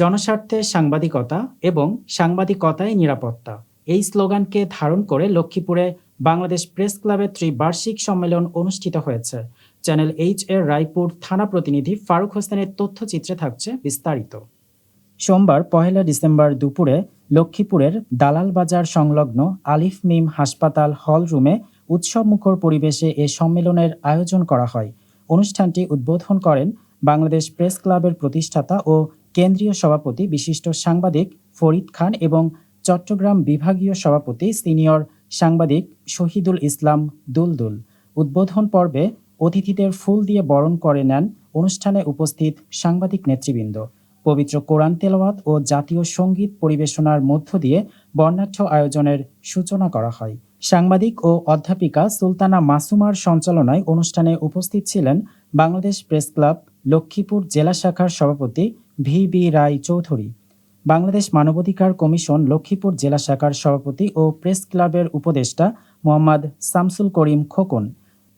জনস্বার্থে সাংবাদিকতা এবং সাংবাদিকতায় নিরাপত্তা। এই স্লোগানকে ধারণ করে লক্ষ্মীপুরে বাংলাদেশ প্রেস ক্লাবের ত্রিবার্ষিক সম্মেলন অনুষ্ঠিত হয়েছে। চ্যানেল এইচ এর রায়পুর থানা প্রতিনিধি ফারুক হোসেনের তথ্যচিত্রে থাকছে বিস্তারিত। সোমবার পহেলা ডিসেম্বর দুপুরে লক্ষ্মীপুরের দালাল বাজার সংলগ্ন আলিফ মিম হাসপাতাল হল রুমে উৎসবমুখর পরিবেশে এ সম্মেলনের আয়োজন করা হয়। অনুষ্ঠানটি উদ্বোধন করেন বাংলাদেশ প্রেস ক্লাবের প্রতিষ্ঠাতা ও কেন্দ্রীয় সভাপতি বিশিষ্ট সাংবাদিক ফরিদ খান এবং চট্টগ্রাম বিভাগীয় সভাপতি সিনিয়র সাংবাদিক শহীদুল ইসলাম দুলদুল উদ্বোধন পর্বে অতিথিদের ফুল দিয়ে বরণ করে নেন অনুষ্ঠানে উপস্থিত সাংবাদিক নেতৃবৃন্দ। পবিত্র কোরআন তেলাওয়াত ও জাতীয় সংগীত পরিবেশনার মধ্য দিয়ে বর্ণাঢ্য আয়োজনের সূচনা করা হয়। সাংবাদিক ও অধ্যাপিকা সুলতানা মাসুমার সঞ্চালনায় অনুষ্ঠানে উপস্থিত ছিলেন বাংলাদেশ প্রেস ক্লাব, লক্ষ্মীপুর জেলা শাখার সভাপতি ভি বি রায় চৌধুরী। বাংলাদেশ মানবাধিকার কমিশন লক্ষ্মীপুর জেলা শাখার সভাপতি ও প্রেস ক্লাবের উপদেষ্টা মোহাম্মদ শামসুল করিম খোকন,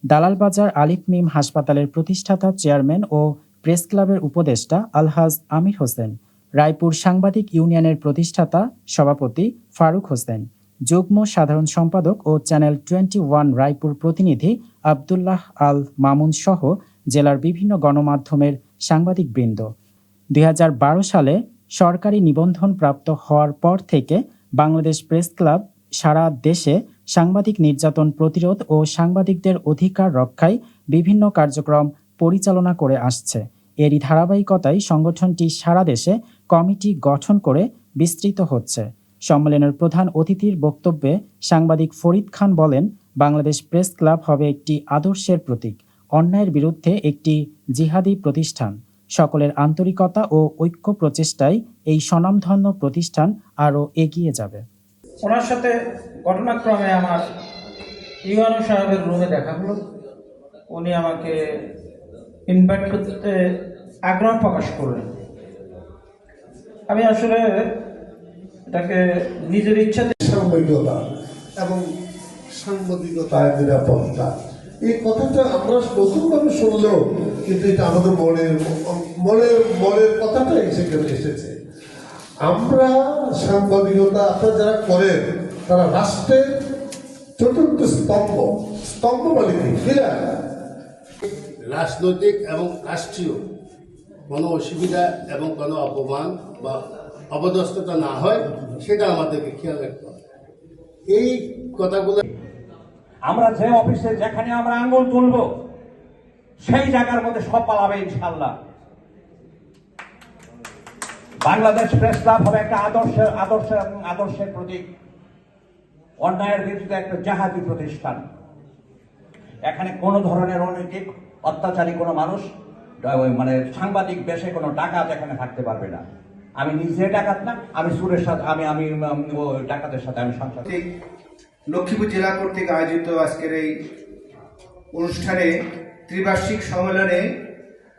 দালালবাজার আলিফ মিম হাসপাতালের প্রতিষ্ঠাতা চেয়ারম্যান ও প্রেস ক্লাবের উপদেষ্টা আলহাজ আমির হোসেন, রায়পুর সাংবাদিক ইউনিয়নের প্রতিষ্ঠাতা সভাপতি ফারুক হোসেন, যুগ্ম সাধারণ সম্পাদক ও চ্যানেল টোয়েন্টি ওয়ান রায়পুর প্রতিনিধি আবদুল্লাহ আল মামুন সহ জেলার বিভিন্ন গণমাধ্যমের সাংবাদিকবৃন্দ। দুই হাজার বারো সালে সরকারি নিবন্ধন প্রাপ্ত হওয়ার পর থেকে বাংলাদেশ প্রেস ক্লাব সারা দেশে সাংবাদিক নির্যাতন প্রতিরোধ ও সাংবাদিকদের অধিকার রক্ষায় বিভিন্ন কার্যক্রম পরিচালনা করে আসছে। এরই ধারাবাহিকতায় সংগঠনটি সারা দেশে কমিটি গঠন করে বিস্তৃত হচ্ছে। সম্মেলনের প্রধান অতিথির বক্তব্যে সাংবাদিক ফরিদ খান বলেন, বাংলাদেশ প্রেস ক্লাব হবে একটি আদর্শের প্রতীক, অন্যায়ের বিরুদ্ধে একটি জিহাদি প্রতিষ্ঠান। সকলের আন্তরিকতা ও ঐক্য প্রচেষ্টায় এই স্বনামধন্য প্রতিষ্ঠান আরও এগিয়ে যাবে। ওনার সাথে ঘটনাক্রমে আমার ইউআনও সাহেবের রুমে দেখা হলো। উনি আমাকে ইনভাইট করতে আগ্রহ প্রকাশ করলেন। আমি আসলে এটাকে নিজের ইচ্ছাতে সাংবাদিকতা এবং সাংবাদিকতায় নিরাপত্তা এই কথাটা আমরা নতুনভাবে শুনলেও কিন্তু এটা আমাদের মনের মনের মনের কথাটাই সেখানে এসেছে। আমরা সাংবাদিকতা আপনারা যারা করেন তারা রাষ্ট্রের চতুর্থ স্তম্ভ স্তম্ভ মানে কি? রাজনৈতিক এবং রাষ্ট্রীয় কোনো অসুবিধা এবং কোনো অপমান বা অপদস্থতা না হয় সেটা আমাদেরকে খেয়াল রাখতে হবে। এই কথাগুলো আমরা যে অফিসে যেখানে আমরা আঙ্গুল তুলব সেই জায়গার মধ্যে সব পালাবে ইনশাল্লাহ বাংলাদেশ প্রেস ক্লাব হবে একটা আদর্শের আদর্শের আদর্শের প্রতীক। অন্যায়ের বিরুদ্ধে একটা জাহাজি প্রতিষ্ঠান। এখানে কোনো ধরনের অনৈতিক, অত্যাচারী কোনো মানুষ মানে সাংবাদিক বেশে কোনো ডাকাত এখানে থাকতে পারবে না। আমি নিজে ডাকাত না, আমি সুরের সাথে, আমি আমি ডাকাতের সাথে আমি সংসার লক্ষ্মীপুর জেলা কর্তৃক আয়োজিত আজকের এই অনুষ্ঠানে ত্রিবার্ষিক সম্মেলনে